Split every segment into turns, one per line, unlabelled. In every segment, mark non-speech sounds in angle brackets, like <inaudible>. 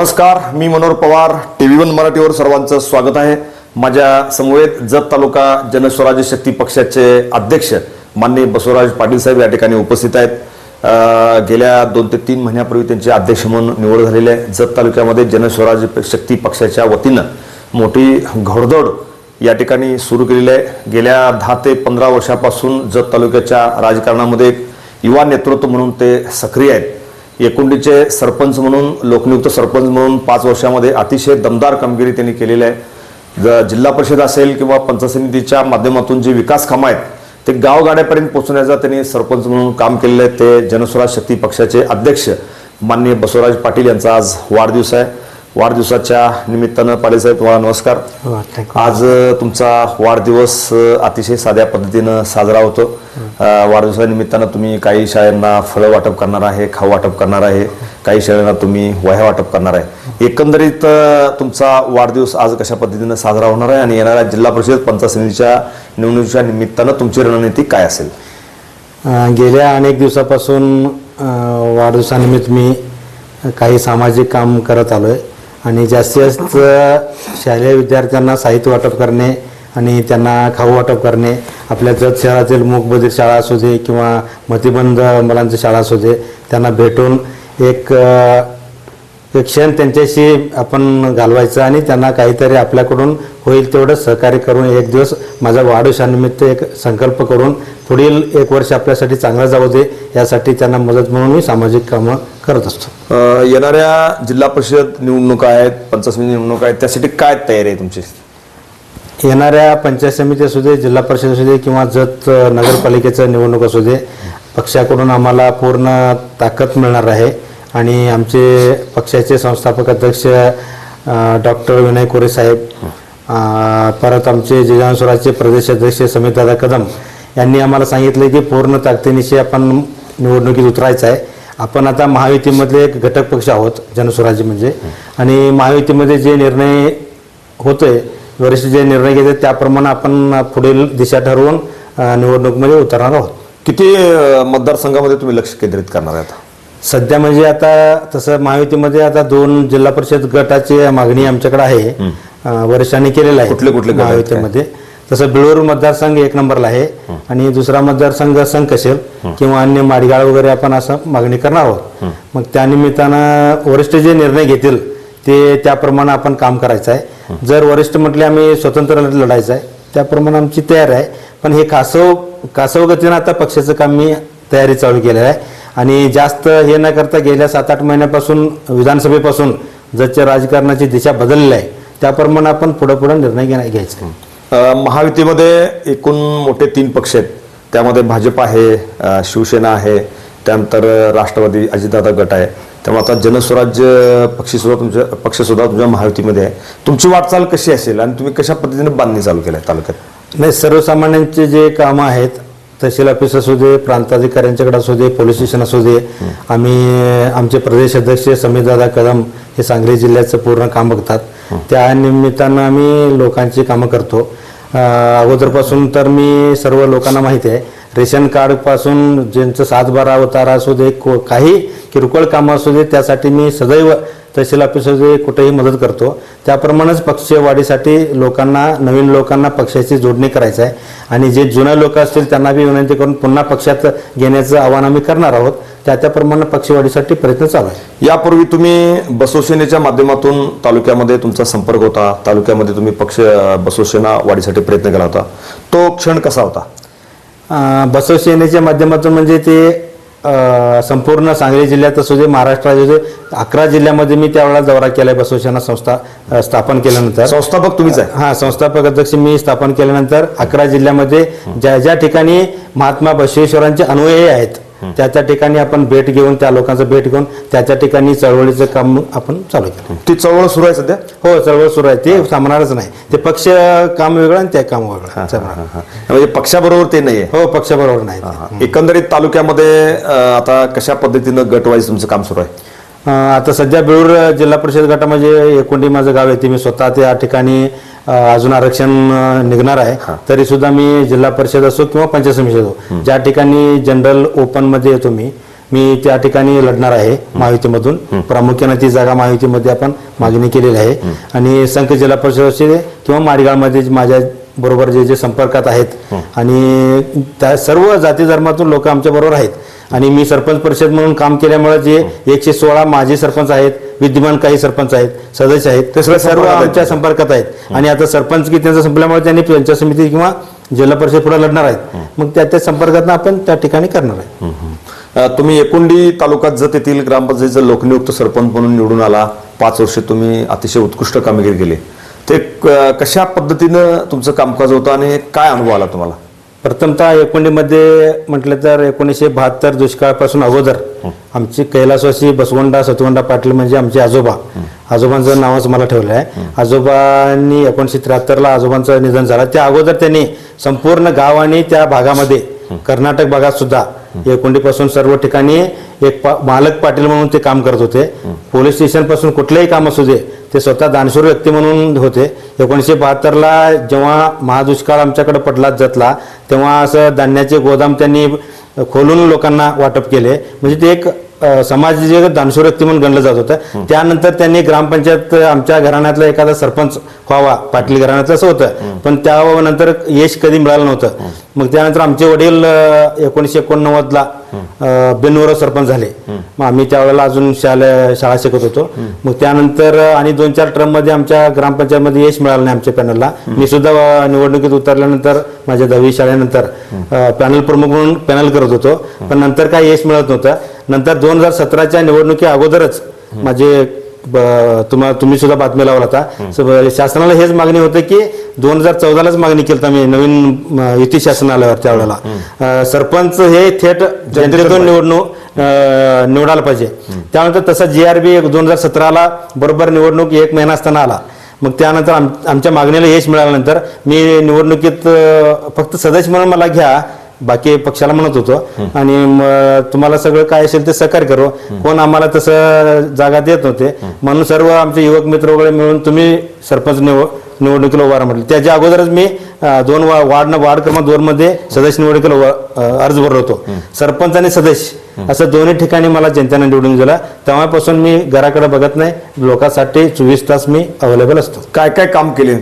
नमस्कार मी Manohar Pawar T V one मराठीवर सर्वांचं स्वागत आहे. माझ्या समवेत जत तालुका जनस्वराज्य शक्ती पक्षाचे अध्यक्ष माननीय बसवराज पाटील साहेब या ठिकाणी उपस्थित आहेत. गेल्या दोन ते तीन महिन्यापूर्वी त्यांचे अध्यक्ष म्हणून निवड झालेली आहे. जत तालुक्यामध्ये जनस्वराज्य शक्ती पक्षाच्या वतीनं मोठी घोडदौड या ठिकाणी सुरू केलेली आहे. गेल्या दहा ते पंधरा वर्षापासून जत तालुक्याच्या राजकारणामध्ये युवा नेतृत्व म्हणून ते सक्रिय आहेत. एकुंडीचे सरपंच म्हणून लोकनियुक्त सरपंच म्हणून पाच वर्षामध्ये अतिशय दमदार कामगिरी त्यांनी केलेली आहे. ज- जिल्हा परिषद असेल किंवा पंचायत समितीच्या माध्यमातून जे विकास कामं आहेत ते गावगाड्यापर्यंत पोहोचण्याचा त्यांनी सरपंच म्हणून काम केलेलं आहे. ते जनस्वराज शक्ती पक्षाचे अध्यक्ष माननीय बसवराज पाटील यांचा आज वाढदिवस आहे. वाढदिवसाच्या निमित्तानं पाटील साहेब तुम्हाला नमस्कार.
हो,
आज तुमचा वाढदिवस अतिशय साध्या पद्धतीनं साजरा होतो. वाढदिवसानिमित्तानं तुम्ही काही शाळांना फळं वाटप करणार आहे खाऊ वाटप करणार आहे. काही शाळांना तुम्ही वह्या वाटप करणार आहे. एकंदरीत तुमचा वाढदिवस आज कशा पद्धतीनं साजरा होणार आहे आणि येणाऱ्या जिल्हा परिषद पंचायत समितीच्या निवडणुकीच्या निमित्तानं तुमची रणनीती काय असेल?
गेल्या अनेक दिवसापासून वाढदिवसानिमित्त मी काही सामाजिक काम करत आलो आहे आणि जास्तीत जास्त शालेय विद्यार्थ्यांना साहित्य वाटप करणे आणि त्यांना खाऊ वाटप करणे आपल्या जत शहरातील मूकबधीर शाळा असू दे किंवा मतिबंध मुलांची शाळा असू दे त्यांना भेटून एक एक क्षण त्यांच्याशी आपण घालवायचं आणि त्यांना काहीतरी आपल्याकडून होईल तेवढं सहकार्य करून एक दिवस माझ्या वाढदिवसानिमित्त एक संकल्प करून पुढील एक वर्ष आपल्यासाठी चांगलं जाऊ दे यासाठी त्यांना मदत म्हणून मी सामाजिक कामं करत असतो.
येणाऱ्या जिल्हा परिषद निवडणुका आहेत पंचायत समिती निवडणुका आहेत त्यासाठी काय तयारी आहे तुमची?
येणाऱ्या पंचायत समिती असू दे जिल्हा परिषद असू दे किंवा जत नगरपालिकेचं निवडणूक असू दे पक्षाकडून आम्हाला पूर्ण ताकद मिळणार आहे. आणि आमचे पक्षाचे संस्थापक अध्यक्ष डॉक्टर विनय कोरे साहेब परत आमचे जिल्हानुसाराचे प्रदेश अध्यक्ष समितदादा कदम यांनी आम्हाला सांगितलं की पूर्ण ताकदीनिशी आपण निवडणुकीत उतरायचं आहे. आपण आता महायुतीमधले एक घटक पक्ष आहोत जनस्वराज्य म्हणजे. आणि महायुतीमध्ये जे निर्णय होतोय वरिष्ठ जे निर्णय घेतात त्याप्रमाणे आपण पुढील दिशा ठरवून निवडणुकीमध्ये उतरणार आहोत.
किती मतदारसंघामध्ये तुम्ही लक्ष केंद्रित करणार आहात?
सध्या म्हणजे आता तसं महायुतीमध्ये आता दोन जिल्हा परिषद गटाची मागणी आमच्याकडे आहे. वरिष्ठांनी केलेलं आहे
कुठले- कुठले?
महायुतीमध्ये. तसं बिळूर मतदारसंघ एक नंबरला आहे आणि दुसरा मतदारसंघ संकशेल किंवा अन्य माडगाळ वगैरे आपण असं मागणी करणार आहोत. मग त्या निमित्तानं वरिष्ठ जे निर्णय घेतील ते त्याप्रमाणे आपण काम करायचं आहे. जर वरिष्ठ म्हटले आम्ही स्वतंत्र लढायचं आहे त्याप्रमाणे आमची तयारी आहे. पण हे कासव कासव गतीनं आता पक्षाचं काम मी तयारी चालू केलेलं आहे. आणि जास्त हे न करता गेल्या सात आठ महिन्यापासून विधानसभेपासून जरच्या राजकारणाची दिशा बदललेली आहे त्याप्रमाणे आपण पुढे पुढे निर्णय घ्या- घ्यायचा.
महायुतीमध्ये एकूण मोठे तीन पक्ष आहेत. त्यामध्ये भाजप आहे शिवसेना आहे त्यानंतर राष्ट्रवादी अजितदादा गट आहे. त्यामुळे आता जनस्वराज्य पक्षी सुद्धा तुमच्या पक्ष सुद्धा तुमच्या महायुतीमध्ये आहे. तुमची वाटचाल कशी असेल आणि तुम्ही कशा पद्धतीने बांधणी चालू केल्या तालुक्यात?
नाही सर्वसामान्यांचे जे कामं आहेत तहसील ऑफिस असू दे प्रांताधिकाऱ्यांच्याकडे असू दे पोलीस स्टेशन असू दे आम्ही आमचे प्रदेश अध्यक्ष समीरदादा कदम हे सांगली जिल्ह्याचं पूर्ण काम बघतात. त्या निमित्तानं आम्ही लोकांची कामं करतो. अगोदरपासून तर मी सर्व लोकांना माहिती आहे रेशन कार्डपासून ज्यांचं सातबारा उतारा असू दे को- काही किरकोळ कामं असू दे त्यासाठी मी सदैव तहसील ऑफिसमध्ये कुठेही मदत करतो. त्याप्रमाणेच पक्ष वाढीसाठी लोकांना नवीन लोकांना पक्षाची जोडणी करायचं आहे. आणि जे जुने लोक असतील त्यांना बी विनंती करून पुन्हा पक्षात घेण्याचं आवाहन आम्ही करणार आहोत. त्या त्याप्रमाणे पक्षवाढीसाठी प्रयत्न चालू आहे.
यापूर्वी तुम्ही बसोसेनेच्या माध्यमातून तालुक्यामध्ये तुमचा संपर्क होता. तालुक्यामध्ये तुम्ही पक्ष बसोसेना वाढीसाठी प्रयत्न केला होता. तो क्षण कसा होता?
बसव सेनेच्या माध्यमातून म्हणजे ते संपूर्ण सांगली जिल्ह्यात असू दे दे अकरा जिल्ह्यामध्ये मी त्यावेळेला दौरा केलाय बसवसेना संस्था स्थापन केल्यानंतर.
संस्थापक तुम्हीच आहे.
हा संस्थापक अध्यक्ष मी स्थापन केल्यानंतर अकरा जिल्ह्यामध्ये ज्या ज्या ठिकाणी महात्मा बसवेश्वरांचे अन्वयी आहेत त्या त्या ठिकाणी आपण भेट घेऊन त्या लोकांचं भेट घेऊन त्या त्या ठिकाणी चळवळीचं काम आपण चालू केलं.
ती चळवळ सुरू आहे सध्या?
हो चळवळ सुरू आहे. ते थांबणारच नाही. ते पक्ष काम वेगळं आणि ते काम वेगळं.
म्हणजे पक्षाबरोबर ते नाहीये?
हो पक्षाबरोबर नाही.
एकंदरीत तालुक्यामध्ये आता कशा पद्धतीनं गटवाईज तुमचं काम सुरू आहे?
आता सध्या बेळूर जिल्हा परिषद गटामध्ये एकोंडी माझं गाव आहे. ते मी स्वतः त्या ठिकाणी अजून आरक्षण निघणार आहे. तरी सुद्धा मी जिल्हा परिषद असो किंवा पंचायत समिती असो ज्या ठिकाणी जनरल ओपनमध्ये येतो मी मी त्या ठिकाणी लढणार आहे महायुतीमधून. प्रामुख्याने ती जागा महायुतीमध्ये आपण मागणी केलेली आहे. आणि संघ जिल्हा परिषद किंवा माडगाळमध्ये माझ्या बरोबर जे जे संपर्कात आहेत आणि त्या सर्व जाती धर्मातून लोक आमच्या बरोबर आहेत. आणि मी सरपंच परिषद म्हणून काम केल्यामुळे जे एकशे सोळा माजी सरपंच आहेत विद्यमान काही सरपंच आहेत सदस्य आहेत ते सर्व. आमच्या संपर्कात आहेत. आणि आता सरपंच की त्यांचा संपल्यामुळे त्यांनी पंचायत समिती किंवा जिल्हा परिषद पुढे लढणार आहेत. मग त्या त्या संपर्कात आपण त्या ठिकाणी करणार आहे
तुम्ही एकुंडी तालुक्यात जत येथील ग्रामपंचायतीचा लोकनियुक्त सरपंच म्हणून निवडून आला. पाच वर्षे तुम्ही अतिशय उत्कृष्ट कामगिरी केली. ते कशा पद्धतीनं तुमचं कामकाज होतं आणि काय अनुभव आला तुम्हाला?
प्रथमतः एकोणीमध्ये म्हटलं तर एकोणीसशे बहात्तर दुष्काळापासून अगोदर आमची कैलासवासी बसवंडा सतवंडा पाटील म्हणजे आमचे आजोबा. आजोबांचं नावच मला ठेवलं आहे आजोबांनी एकोणीसशे त्र्याहत्तरला आजोबांचं निधन झालं. त्या अगोदर त्यांनी संपूर्ण गाव आणि त्या भागामध्ये कर्नाटक भागात सुद्धा एकोणीपासून सर्व ठिकाणी एक पा- मालक पाटील म्हणून ते काम करत होते. पोलीस स्टेशनपासून कुठलंही काम असू दे ते स्वतः दानशूर व्यक्ती म्हणून होते. एकोणीसशे बहात्तरला जेव्हा महादुष्काळ आमच्याकडे पडलाच जातला तेव्हा असं धान्याचे गोदाम त्यांनी खोलून लोकांना वाटप केले. म्हणजे ते एक समाज जे दानशूर व्यक्ती म्हणून गणलं जात होतं. त्यानंतर त्यांनी ग्रामपंचायत आमच्या घराण्यातला एखादा सरपंच व्हावा पाटील घराण्याचं असं होतं. पण त्यानंतर यश कधी मिळालं नव्हतं. मग त्यानंतर आमचे वडील एकोणीसशे एकोणनव्वदला बिनवर सरपंच झाले. मग आम्ही त्यावेळेला अजून शाळा शाळा शिकत होतो. मग त्यानंतर आणि दोन चार टर्ममध्ये आमच्या ग्रामपंचायतमध्ये यश मिळालं नाही आमच्या पॅनलला मी सुद्धा निवडणुकीत उतरल्यानंतर माझ्या दहावी शाळेनंतर पॅनल प्रमुख म्हणून पॅनल करत होतो. पण नंतर काय यश मिळत नव्हतं. नंतर दोन हजार सतराच्या निवडणुकी अगोदरच माझे ब- तुम्हा सुद्धा बातमी लावला होता. स- शासनाला हेच मागणी होती की दोन हजार चौदालाच मागणी केली होती मी नवीन युती शासन आल्यावर त्यावेळेला सरपंच हे थेट जनतेतून निवडणूक निवडायला पाहिजे. त्यानंतर तसा जी आर बी दोन हजार सतराला बरोबर निवडणूक एक महिना असताना आला. मग त्यानंतर आम आमच्या मागणीला यश मिळाल्यानंतर मी निवडणुकीत फक्त सदस्य म्हणून मला घ्या बाकी पक्षाला म्हणत होतो. आणि तुम्हाला सगळं काय असेल ते सहकार्य करू. कोण आम्हाला तसं जागा देत नव्हते. म्हणून सर्व आमचे युवक मित्र वगैरे मिळून तुम्ही सरपंच निव निवडणुकीला उभा राहा म्हटलं त्याच्या अगोदरच मी दोन वा- वार्ड वार्ड क्रमांक दोन मध्ये सदस्य निवडणुकीला अर्ज भरलो होतो. सरपंच आणि सदस्य असं दोन्ही ठिकाणी मला जनतेने निवडून दिला. तेव्हापासून मी घराकडे बघत नाही. लोकांसाठी चोवीस तास मी अवेलेबल असतो.
काय काय काम केले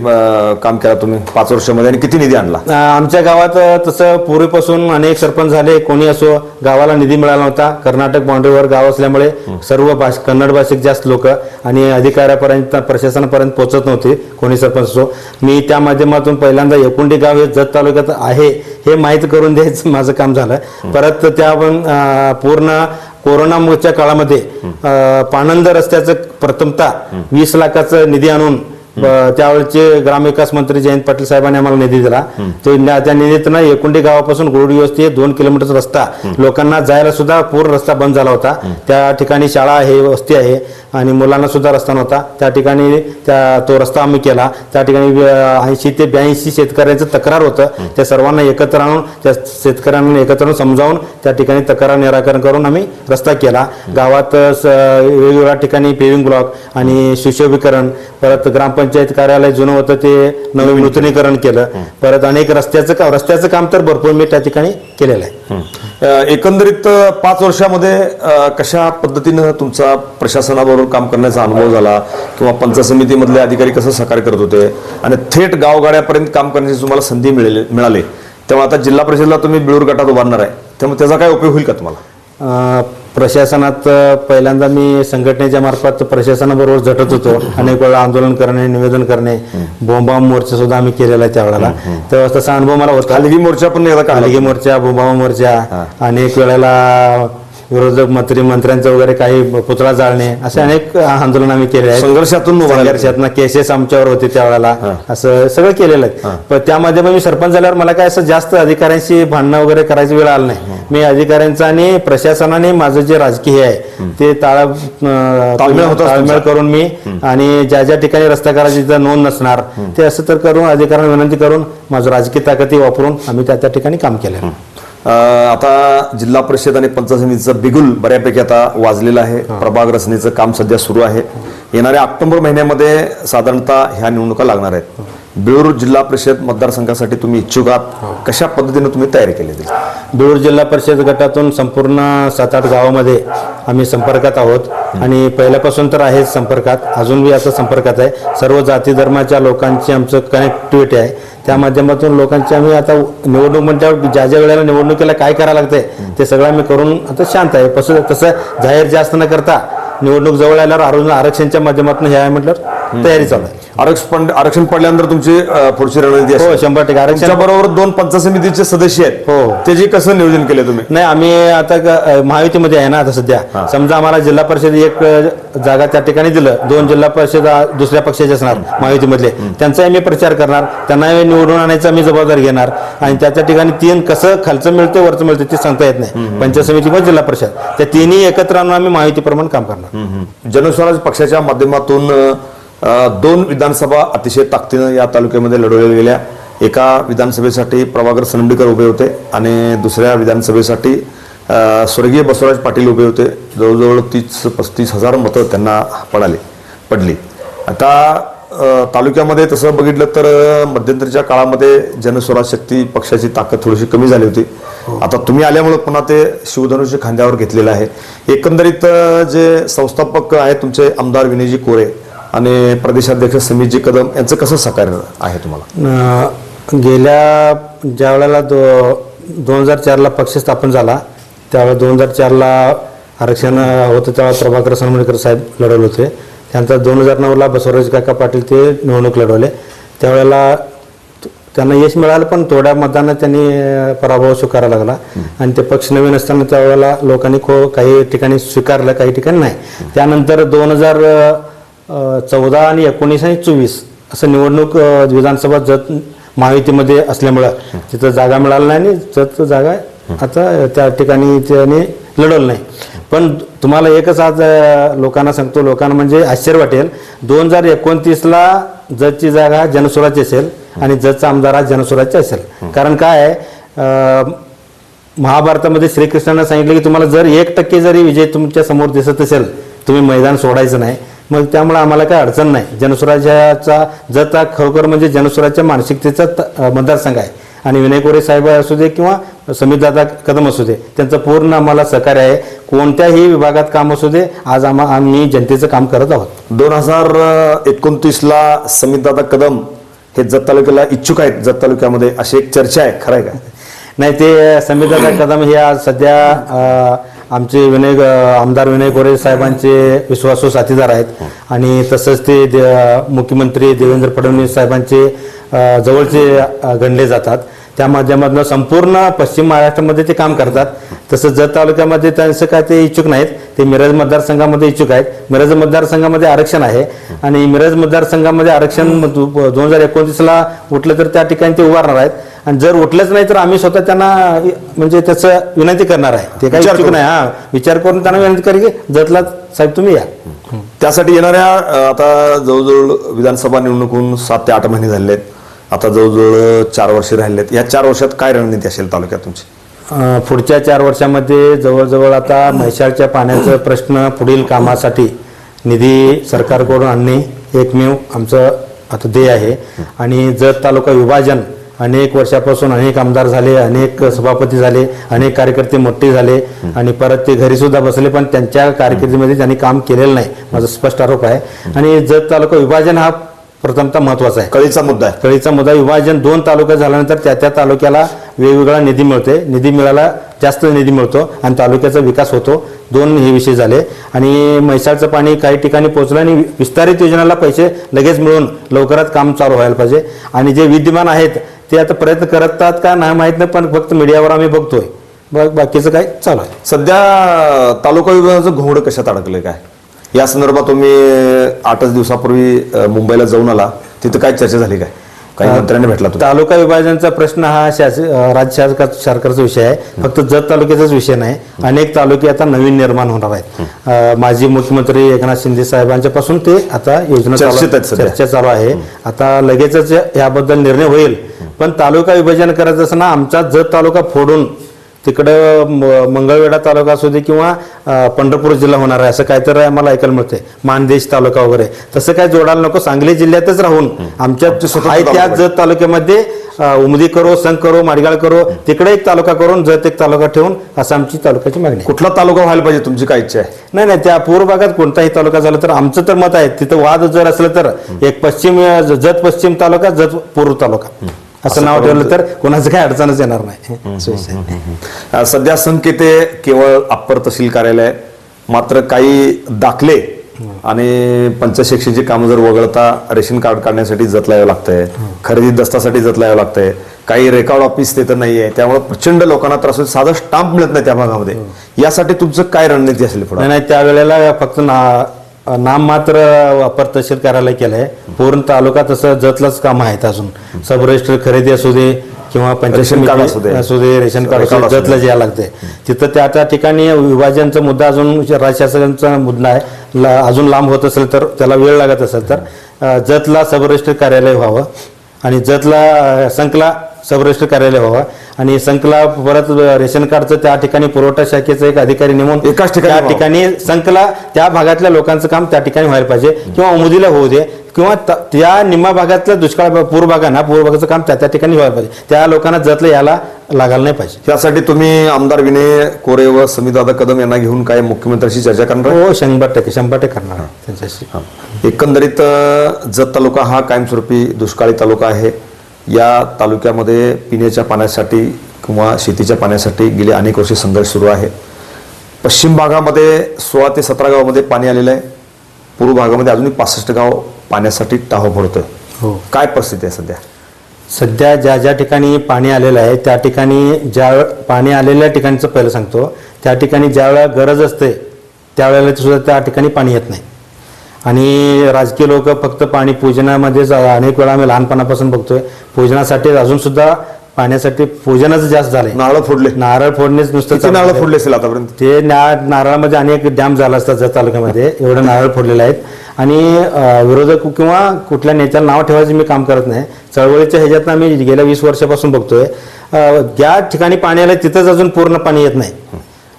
काम केला तुम्ही पाच वर्षामध्ये आणि किती निधी आणला?
आमच्या गावात तसं पूर्वीपासून अनेक सरपंच झाले. कोणी असो गावाला निधी मिळाला नव्हता. कर्नाटक बाउंड्रीवर गाव असल्यामुळे सर्व भाष कन्नड भाषिक जास्त लोक आणि अधिकाऱ्यापर्यंत प्रशासनापर्यंत पोहोचत नव्हते कोणी सरपंच असो. मी त्या माध्यमातून पहिल्यांदा एकुंडी गाव हे जत तालुक्यात आहे हे माहीत करून द्यायचं माझं काम झालं. परत त्या पण पूर्ण कोरोनाच्या काळामध्ये अ, पाणंद रस्त्याचं प्रथमतः वीस लाखाचं निधी आणून त्यावेळेचे ग्रामविकास मंत्री जयंत पाटील साहेबांनी आम्हाला निधी दिला. ते त्या निधीतनं एकुंडी गावापासून गोरडी वस्ती दोन किलोमीटरचा रस्ता. लोकांना जायला सुद्धा पूर्ण रस्ता बंद झाला होता. त्या ठिकाणी शाळा आहे वस्ती आहे आणि मुलांना सुद्धा रस्ता नव्हता. त्या ठिकाणी त्या तो रस्ता आम्ही केला. त्या ठिकाणी ऐंशी ते ब्याऐंशी शेतकऱ्यांचं तक्रार होतं. त्या सर्वांना एकत्र आणून त्या शेतकऱ्यांना एकत्र आणून समजावून त्या ठिकाणी तक्रार निराकरण करून आम्ही रस्ता केला. गावात स- वेगवेगळ्या ठिकाणी पेविंग ब्लॉक आणि सुशोभीकरण परत ग्रामपंचायत कार्यालय जुनं होतं ते नवीन नूतनीकरण केलं. परत अनेक रस्त्याचं काम रस्त्याचं काम तर भरपूर मी त्या ठिकाणी केलेलं आहे.
एकंदरीत पाच वर्षामध्ये कशा पद्धतीनं तुमचा प्रशासनाबरोबर काम करण्याचा अनुभव झाला? किंवा पंचायत समितीमधले अधिकारी कसं सहकार्य करत होते? आणि थेट गावगाड्यापर्यंत काम करण्याची तुम्हाला संधी मिळेल मिळाली. तेव्हा आता जिल्हा परिषदला तुम्ही बिळूर गटात उभारणार आहे. त्यामुळे त्याचा काय उपयोग होईल का तुम्हाला?
प्रशासनात पहिल्यांदा मी संघटनेच्या मार्फत प्रशासनाबरोबर झटत होतो. अनेक वेळा आंदोलन करणे निवेदन करणे. बोंबाम मोर्चा सुद्धा आम्ही केलेला आहे त्यावेळेला. तेव्हा तसा अनुभव मला होता.
मोर्चा पण
कालगी मोर्चा बोंबामा मोर्चा. अनेक वेळेला विरोधक मंत्री मंत्र्यांचं वगैरे काही पुतळा जाळणे असे अनेक आंदोलन आम्ही केले आहेत.
संघर्षातून.
संघर्षातनं केसेस आमच्यावर होते त्यावेळेला. असं सगळं केलेलं आहे पण त्यामध्ये पण मी सरपंच झाल्यावर मला काय असं जास्त अधिकाऱ्यांशी भांडणं वगैरे करायची वेळ आला नाही. मी अधिकाऱ्यांचं आणि प्रशासनाने माझं जे राजकीय आहे ते ताळा
ताळमेळ होत असतो
ताळमेळ करून मी आणि ज्या ज्या ठिकाणी रस्ता करायची तिथं नोंद नसणार ते असं तर करून अधिकाऱ्यांना विनंती करून माझं राजकीय ताकदी वापरून आम्ही त्या त्या ठिकाणी काम केलं
आता जिल्हा परिषद आणि पंचायत समितीचं बिगुल बऱ्यापैकी आता वाजलेलं आहे. प्रभाग रचनेचं काम सध्या सुरू आहे. येणाऱ्या ऑक्टोबर महिन्यामध्ये साधारणतः ह्या निवडणुका लागणार आहेत. बेळूर जिल्हा परिषद मतदारसंघासाठी तुम्ही इच्छुक आहात. कशा पद्धतीने तुम्ही तयारी केली
बेळूर जिल्हा परिषद गटातून संपूर्ण सात आठ गावामध्ये आम्ही संपर्कात आहोत. आणि पहिल्यापासून तर आहेच संपर्कात. अजून बी आता संपर्कात आहे. सर्व जाती धर्माच्या लोकांची आमचं कनेक्टिव्हिटी आहे. त्या माध्यमातून लोकांची आम्ही आता निवडणूक म्हटल्यावर ज्या ज्या वेळेला निवडणुकीला काय करावं लागतंय ते सगळं आम्ही करून आता शांत आहे. तसं तसं जाहीर जास्त न करता निवडणूक जवळ आल्यावर आरोग्य आरक्षणच्या माध्यमातून हे आहे म्हटलं तयारी चालू आहे.
आरक्षण आरक्षण पडल्यानंतर तुमची अ, पुढची रणनीती
हो
असेल
शंभर टक्के. आरक्षण
तुमच्या बरोबर दोन पंचायत समितीचे सदस्य आहेत.
हो.
त्याची कसं नियोजन केले तुम्ही?
नाही आम्ही आता क- अ, महायुतीमध्ये आहे ना आता सध्या. समजा आम्हाला जिल्हा परिषद एक अ, जागा त्या ठिकाणी दिलं. दोन जिल्हा परिषद दुसऱ्या पक्षाचे असणार महायुतीमधले. त्यांचाही मी प्रचार करणार. त्यांनाही निवडून आणायचा मी जबाबदारी घेणार. आणि त्या त्या ठिकाणी तीन कसं खालचं मिळतं वरचं मिळतं ते सांगता येत नाही. पंचायत समिती किंवा जिल्हा परिषद. त्या तिन्ही एकत्र आणून आम्ही महायुतीप्रमाणे काम करणार.
जनस्वराज पक्षाच्या माध्यमातून दोन विधानसभा अतिशय ताकदीनं या तालुक्यामध्ये लढवल्या गेल्या. एका विधानसभेसाठी प्रभाकर सनंडीकर उभे होते आणि दुसऱ्या विधानसभेसाठी स्वर्गीय बसवराज पाटील उभे होते. जवळजवळ तीस पस्तीस हजार मतं त्यांना पडाले पडली. आता तालुक्यामध्ये तसं बघितलं तर मध्यंतरीच्या काळामध्ये जनस्वराज शक्ती पक्षाची ताकद थोडीशी कमी झाली होती. आता तुम्ही आल्यामुळे पुन्हा ते शिवधनुष्य खांद्यावर घेतलेलं आहे. एकंदरीत जे संस्थापक आहेत तुमचे आमदार विनयजी कोरे आणि प्रदेशाध्यक्ष समीरजी कदम यांचं कसं सहकार्य आहे तुम्हाला?
गेल्या ज्या वेळेला दो दोन हजार चारला पक्ष स्थापन झाला त्यावेळेला दोन हजार चारला आरक्षण होतं त्यावेळेला प्रभाकर सनमणकर साहेब लढवले होते. त्यानंतर दोन हजार नऊला बसवराज काका पाटील ते निवडणूक लढवले. त्यावेळेला त्यांना यश मिळालं पण थोड्या मतदानात त्यांनी पराभव स्वीकारावा लागला. आणि ते पक्ष नवीन असताना त्यावेळेला लोकांनी खो काही ठिकाणी स्वीकारलं काही ठिकाणी नाही. त्यानंतर दोन हजार चौदा आणि एकोणीस आणि चोवीस असं निवडणूक विधानसभा जत महायुतीमध्ये असल्यामुळं तिथं जागा मिळाली नाही आणि जत जागा आता त्या ठिकाणी त्याने लढवलं नाही. पण तुम्हाला एकच आज लोकांना सांगतो लोकांना म्हणजे आश्चर्य वाटेल. दोन हजार एकोणतीसला जतची जागा जनस्वराची असेल आणि जतचा आमदार हा जनस्वराज्य असेल. कारण काय महाभारतामध्ये श्रीकृष्णानं सांगितलं की तुम्हाला जर एक टक्के जरी विजय तुमच्यासमोर दिसत असेल तुम्ही मैदान सोडायचं नाही. मग त्यामुळे आम्हाला काय अडचण नाही. जनस्वराज्याचा जत हा खरोखर म्हणजे जनस्वराज्याच्या मानसिकतेचा मतदारसंघ आहे. आणि विनय कोरे साहेब असू दे किंवा समीरदादा कदम असू दे त्यांचं पूर्ण आम्हाला सहकार्य आहे. कोणत्याही विभागात काम असू दे आज आम्हा आम्ही जनतेचं काम करत आहोत.
दोन हजार एकोणतीसला समितदादा कदम हे जत तालुक्याला इच्छुक आहेत. जत तालुक्यामध्ये अशी एक चर्चा आहे खरं आहे का? <clears throat>
नाही ते समीरदादा कदम हे आज सध्या आमचे विनय आमदार विनय गोरे साहेबांचे विश्वासू साथीदार आहेत. आणि तसंच ते दे- मुख्यमंत्री देवेंद्र फडणवीस साहेबांचे जवळचे गणले जातात. त्या माध्यमातून संपूर्ण पश्चिम महाराष्ट्रामध्ये ते काम करतात. तसं जत तालुक्यामध्ये त्यांचं काय ते इच्छुक नाहीत. ते मिरज मतदारसंघामध्ये इच्छुक आहेत. मिरज मतदारसंघामध्ये आरक्षण आहे. आणि मिरज मतदारसंघामध्ये आरक्षण दोन हजार एकोणतीसला उठलं तर त्या ठिकाणी ते उभारणार आहेत. आणि जर उठलंच नाही तर आम्ही स्वतः त्यांना म्हणजे त्याचं विनंती करणार आहे. ते काही
विचार
इच्छुक
करू.
नाही. हा विचार करून त्यांना विनंती करेल की जतला साहेब तुम्ही या.
त्यासाठी येणाऱ्या आता जवळजवळ विधानसभा निवडणूक सात ते आठ महिने झाले आहेत. आता जवळजवळ चार वर्षे राहिले आहेत या चार वर्षात काय रणनीती असेल तालुक्यात तुमची?
पुढच्या चार वर्षामध्ये जवळजवळ आता म्हैसाळच्या पाण्याचा प्रश्न पुढील कामासाठी निधी सरकारकडून आणणे एकमेव आमचं आता ध्येय आहे. आणि जत तालुका विभाजन अनेक वर्षापासून अनेक आमदार झाले अनेक सभापती झाले अनेक कार्यकर्ते मोठे झाले आणि परत ते घरी सुद्धा बसले पण त्यांच्या कारकिर्दीमध्ये त्यांनी काम केलेलं नाही. माझा स्पष्ट आरोप आहे. आणि जत तालुका विभाजन हा प्रथमतः महत्त्वाचा आहे.
कळीचा मुद्दा आहे.
कळीचा मुद्दा विभाजन दोन तालुका झाल्यानंतर त्या त्या तालुक्याला वेगवेगळा निधी मिळते निधी मिळाला जास्त निधी मिळतो आणि तालुक्याचा विकास होतो. दोन हे विषय झाले. आणि म्हैसाळचं पाणी काही ठिकाणी पोहोचलं आणि विस्तारित योजनेला पैसे लगेच मिळून लवकरात काम चालू व्हायला पाहिजे. आणि जे विद्यमान आहेत ते आता प्रयत्न करतात का नाही माहीत नाही पण फक्त मीडियावर आम्ही बघतोय. बघ बाकीचं काय? चालू आहे.
सध्या तालुका विभागाचं घोंगड कशात अडकलं काय? या संदर्भात तुम्ही आठच दिवसापूर्वी मुंबईला जाऊन आला. तिथं काय चर्चा झाली काय? काही मंत्र्यांनी भेटला
तालुका विभाजनचा प्रश्न हा शास अं, राज्य शासका सरकारचा विषय आहे. फक्त जत तालुक्याचाच विषय नाही. अनेक तालुके आता नवीन निर्माण होणार आहेत. माजी मुख्यमंत्री एकनाथ शिंदे साहेबांच्या पासून ते आता योजना. चर्चा चालू आहे. आता लगेचच याबद्दल निर्णय होईल. पण तालुका विभाजन करायचं असताना आमचा जत तालुका फोडून तिकडं मंगळवेढा तालुका असू दे किंवा पंढरपूर जिल्हा होणार आहे असं काहीतरी आम्हाला ऐकायला मिळते मानदेश तालुका वगैरे. तसं काय जोडायला नको सांगली जिल्ह्यातच राहून. आमच्या त्या जत तालुक्यामध्ये उमदी करो संघ करो माडगाळ करो तिकडे एक तालुका करून जत एक तालुका ठेवून असं आमची तालुक्याची मागणी.
कुठला तालुका व्हायला पाहिजे तुमची काय इच्छा आहे?
नाही नाही त्या पूर्व भागात कोणताही तालुका झाला तर आमचं तर मत आहे तिथं वाद जर असलं तर एक पश्चिम जत पश्चिम तालुका जत पूर्व तालुका. असं नाव ठेवलं तर कोणाचं काही अडचणच येणार नाही.
सध्या संकेते केवळ अप्पर तहसील कार्यालय. मात्र काही दाखले आणि पंचशिक्षेची कामं जर वगळता रेशन कार्ड काढण्यासाठी जतला यावं लागतंय खरेदी दस्तासाठी जतला यावं लागतंय काही रेकॉर्ड ऑफिस तिथं नाही आहे त्यामुळे प्रचंड लोकांना त्रास होतो साधं स्टाम्प मिळत नाही त्या भागामध्ये. यासाठी तुमचं काय रणनीती असेल पुढे?
नाही नाही त्यावेळेला फक्त ना नाम मात्र अपर तहसील कार्यालय केलंय. पूर्ण तालुका तसं जतलंच काम आहेत अजून. सब रजिस्टर खरेदी असू दे किंवा
रेशन कार्ड असू
पंचायत
दे.
असू दे रेशन कार्ड असू
रेकॉर्ड
दे
असू दे.
जतलं यायला लागते तिथं त्या त्या ठिकाणी विभाजनचा मुद्दा अजून राज्य शासनाचा मुद्दा आहे. अजून लांब होत असेल तर त्याला वेळ लागत असेल तर जतला सब रजिस्टर कार्यालय व्हावं. आणि जतला संकला सब रजिस्टर कार्यालय व्हावं. आणि संकला परत रेशन कार्डचं त्या ठिकाणी पुरवठा शाखेचं एक अधिकारी नेमून
एकाच ठिकाणी
त्या. ठिकाणी संकला त्या भागातल्या लोकांचं काम त्या ठिकाणी व्हायला पाहिजे किंवा उमुदीला होऊ दे किंवा त- त्या निम्मा भागातलं दुष्काळ भाग आहे ना पूर्व भागाचं काम त्या त्या ठिकाणी व्हायला पाहिजे. त्या लोकांना जतलं यायला लागायला नाही पाहिजे.
त्यासाठी तुम्ही आमदार विनय कोरे व समीदादा कदम यांना घेऊन काय मुख्यमंत्र्यांशी चर्चा करणार? आहे?
हो शंभर टक्के शंभर टक्के करणार त्यांच्याशी.
एकंदरीत अ, जत तालुका हा कायमस्वरूपी दुष्काळी तालुका आहे. या तालुक्यामध्ये पिण्याच्या पाण्यासाठी किंवा शेतीच्या पाण्यासाठी गेले अनेक वर्षे संघर्ष सुरू आहे. पश्चिम भागामध्ये सोळा ते सतरा गावामध्ये पाणी आलेलं आहे. पूर्व भागामध्ये अजूनही पासष्ट गाव पाण्यासाठी टाहो पडतोय
हो.
काय परिस्थिती आहे सध्या?
सध्या ज्या ज्या ठिकाणी पाणी आलेलं आहे त्या ठिकाणी ज्या पाणी आलेल्या ठिकाणचं पहिलं सांगतो. त्या ठिकाणी ज्या वेळेला गरज असते त्यावेळेला सुद्धा त्या ठिकाणी पाणी येत नाही. आणि राजकीय लोक फक्त पाणी पूजनामध्येच अनेक वेळा आम्ही लहानपणापासून बघतोय. पूजनासाठी अजून सुद्धा पाण्यासाठी पूजनच जास्त झालंय.
नारळ फोडले.
नारळ फोडणेच नुसतं
नारळ फोडले असेल आतापर्यंत?
ते नारळामध्ये अनेक डॅम झाला असतात जत तालुक्यामध्ये. <laughs> एवढे नारळ फोडलेले आहेत. आणि विरोधक किंवा कुठल्या नेत्याला नाव ठेवायचं मी काम करत नाही. चळवळीच्या ह्याच्यातनं आम्ही गेल्या वीस वर्षापासून बघतोय. ज्या ठिकाणी पाणी आलं तिथंच अजून पूर्ण पाणी येत नाही.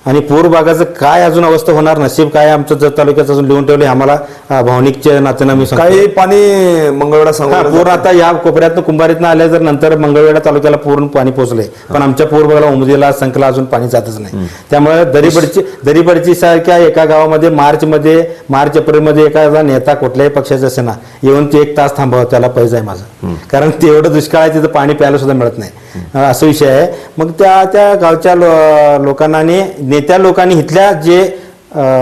आणि पूर्व भागाचं काय अजून अवस्था होणार? नशीब काय आमचं जत तालुक्यात अजून लिहून ठेवले आम्हाला. अं, भावनिकच्या नात्यानं मी सांगतो.
काही पाणी मंगळवेढा
हा,
सांगू
पूर्ण आता या कोपऱ्यातनं कुंभारीतनं आल्या तर नंतर मंगळवेढा तालुक्याला पूर्ण पाणी पोहोचले पण आमच्या पूर्वला उमदीला संकला अजून पाणी जातच नाही. त्यामुळे दरीबडची दरीबडची सारख्या एका गावामध्ये मार्च मध्ये मार्च एप्रिलमध्ये एखादा नेता कुठल्याही पक्षाचा असे ना येऊन ते एक तास थांबावं त्याला पैसा आहे माझा. कारण तेवढं दुष्काळ आहे तिथं पाणी प्यायला सुद्धा मिळत नाही. असं विषय आहे. मग त्या त्या गावच्या लो- लोकांना आणि नेत्या लोकांनी इथल्या जे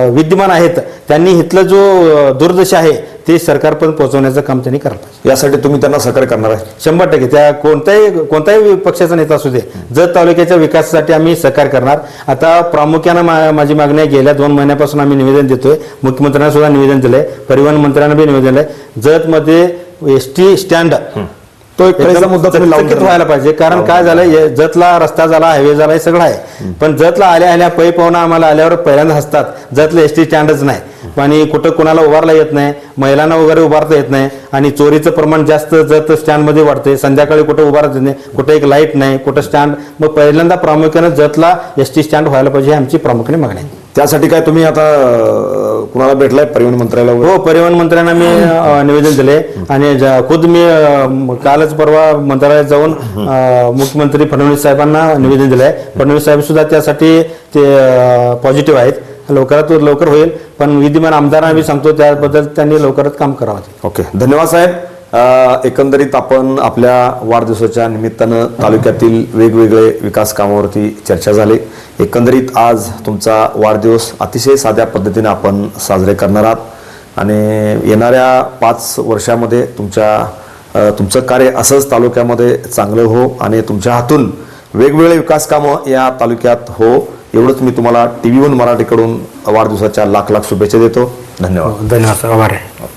विद्यमान आहेत त्यांनी इथलं जो दुर्दशा आहे ते सरकारपर्यंत पोहोचवण्याचं काम त्यांनी करायला पाहिजे.
यासाठी तुम्ही त्यांना सहकार्य करणार आहे.
शंभर टक्के. त्या कोणत्याही कोणत्याही पक्षाचा नेता असू दे जत तालुक्याच्या विकासासाठी आम्ही सहकार्य करणार. आता प्रामुख्यानं मा- माझी मागणी आहे गेल्या दोन महिन्यापासून आम्ही निवेदन देतोय. मुख्यमंत्र्यांना सुद्धा निवेदन दिलंय. परिवहन मंत्र्यांना बी निवेदन दिलंय. जतमध्ये एस टी स्टँड
तो एक कळीचा मुद्दा तुम्ही लावून
चकचकीत
धरला.
व्हायला पाहिजे. कारण काय झालं हे जतला रस्ता झाला हायवे झाला हे सगळं आहे. पण जतला आल्या आल्या पै पाहुणा आम्हाला आल्यावर पहिल्यांदा हसतात. जतला एस टी स्टँडच नाही. आणि कुठं कुणाला उभारला येत नाही महिलांना वगैरे उभारता येत नाही. आणि चोरीचं प्रमाण जास्त जत स्टँडमध्ये वाढते संध्याकाळी कुठं उभारता येत नाही कुठं एक लाइट नाही कुठं स्टँड मग पहिल्यांदा प्रामुख्यानं जतला एस टी स्टँड व्हायला पाहिजे ही आमची प्रामुख्याने मागणी आहे.
त्यासाठी काय तुम्ही आता कुणाला भेटलाय परिवहन मंत्र्याला?
हो परिवहन मंत्र्यांना मी अ, निवेदन दिले. आणि ज- खुद मी अ, म- कालच परवा मंत्रालयात जाऊन अ, मुख्यमंत्री फडणवीस साहेबांना निवेदन दिलंय. फडणवीस साहेब सुद्धा त्यासाठी ते पॉझिटिव्ह आहेत. लवकरात लवकर होईल. पण विद्यमान आमदारांना मी सांगतो त्याबद्दल त्यांनी लवकरच काम करावं.
ओके. धन्यवाद साहेब. एकंदरीत आपण आपल्या वाढदिवसाच्या निमित्तानं तालुक्यातील वेगवेगळे विकास कामावरती चर्चा झाली. एकंदरीत आज तुमचा वाढदिवस अतिशय साध्या पद्धतीने आपण साजरे करणार आहात. आणि येणाऱ्या पाच वर्षामध्ये तुमच्या तुमचं कार्य असंच तालुक्यामध्ये चांगलं हो आणि तुमच्या हातून वेगवेगळे विकास कामं या तालुक्यात हो एवढंच मी तुम्हाला टी व्ही वन मराठीकडून वाढदिवसाच्या लाख लाख शुभेच्छा देतो. धन्यवाद.
हो, धन्यवाद. आभार आहे.